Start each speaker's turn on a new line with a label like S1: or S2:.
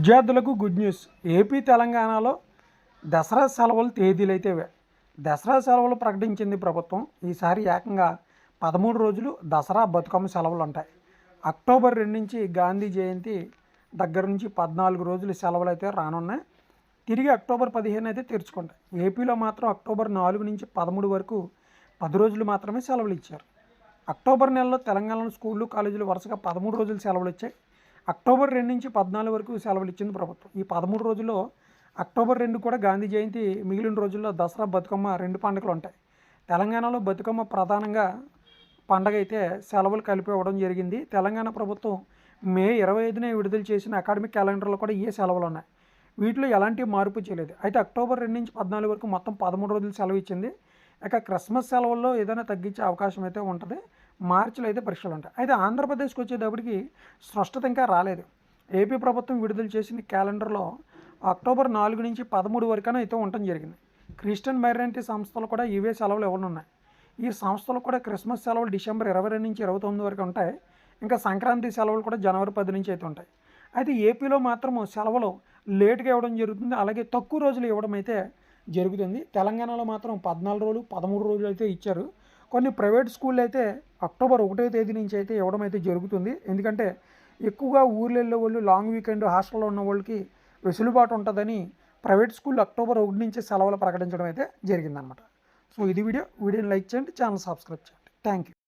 S1: విద్యార్థులకు good news. AP తెలంగాణలో దసరా సెలవులు తేదీలు దసరా సెలవులు ప్రకటించింది ప్రభుత్వం. ఈసారి ఏకంగా పదమూడు రోజులు దసరా బతుకమ్మ సెలవులు ఉంటాయి. అక్టోబర్ రెండు నుంచి గాంధీ జయంతి దగ్గర నుంచి పద్నాలుగు రోజులు సెలవులు అయితే రానున్నాయి. తిరిగి అక్టోబర్ పదిహేను అయితే తెరుచుకుంటాయి. ఏపీలో మాత్రం అక్టోబర్ నాలుగు నుంచి పదమూడు వరకు పది రోజులు మాత్రమే సెలవులు ఇచ్చారు. అక్టోబర్ నెలలో తెలంగాణలో స్కూళ్ళు కాలేజీలు వరుసగా పదమూడు రోజులు సెలవులు వచ్చాయి అక్టోబర్ రెండు నుంచి పద్నాలుగు వరకు సెలవులు ఇచ్చింది ప్రభుత్వం. ఈ పదమూడు రోజుల్లో అక్టోబర్ రెండు కూడా గాంధీ జయంతి మిగిలిన రోజుల్లో దసరా బతుకమ్మ రెండు పండుగలు ఉంటాయి. తెలంగాణలో బతుకమ్మ ప్రధానంగా పండగ అయితే సెలవులు కలిపి ఇవ్వడం జరిగింది. తెలంగాణ ప్రభుత్వం మే ఇరవై ఐదున విడుదల చేసిన అకాడమిక్ క్యాలెండర్లో కూడా ఏ సెలవులు ఉన్నాయి. వీటిలో ఎలాంటి మార్పు చేయలేదు. అయితే అక్టోబర్ రెండు నుంచి పద్నాలుగు వరకు మొత్తం పదమూడు రోజులు సెలవు ఇచ్చింది. ఇక క్రిస్మస్ సెలవుల్లో ఏదైనా తగ్గించే అవకాశం అయితే ఉంటుంది. మార్చిలో అయితే పరీక్షలు ఉంటాయి. అయితే ఆంధ్రప్రదేశ్కి వచ్చేటప్పటికి స్పష్టత ఇంకా రాలేదు. ఏపీ ప్రభుత్వం విడుదల చేసిన క్యాలెండర్లో అక్టోబర్ నాలుగు నుంచి పదమూడు వరకైనా అయితే ఉండటం జరిగింది. క్రిస్టియన్ మైనారిటీ సంస్థలు కూడా ఇవే సెలవులు ఇవ్వనున్నాయి ఈ సంస్థలు కూడా క్రిస్మస్ సెలవులు డిసెంబర్ ఇరవై రెండు నుంచి ఇరవై తొమ్మిది వరకు ఉంటాయి. ఇంకా సంక్రాంతి సెలవులు కూడా జనవరి పది నుంచి అయితే ఉంటాయి. అయితే ఏపీలో మాత్రం సెలవులు లేట్గా ఇవ్వడం జరుగుతుంది. అలాగే తక్కువ రోజులు ఇవ్వడం అయితే జరుగుతుంది. తెలంగాణలో మాత్రం పద్నాలుగు రోజులు పదమూడు రోజులు అయితే ఇచ్చారు. కొన్ని ప్రైవేట్ స్కూళ్ళు అయితే అక్టోబర్ ఒకటో తేదీ నుంచి అయితే ఇవ్వడం అయితే జరుగుతుంది. ఎందుకంటే ఎక్కువగా ఊళ్ళో వాళ్ళు లాంగ్ వీకెండ్ హాస్టల్లో ఉన్న వాళ్ళకి వెసులుబాటు ఉంటుందని ప్రైవేట్ స్కూల్ అక్టోబర్ ఒకటి నుంచి సెలవులు ప్రకటించడం అయితే జరిగిందనమాట సో ఇది వీడియో. వీడియోని లైక్ చేయండి ఛానల్ సబ్స్క్రైబ్ చేయండి. Thank you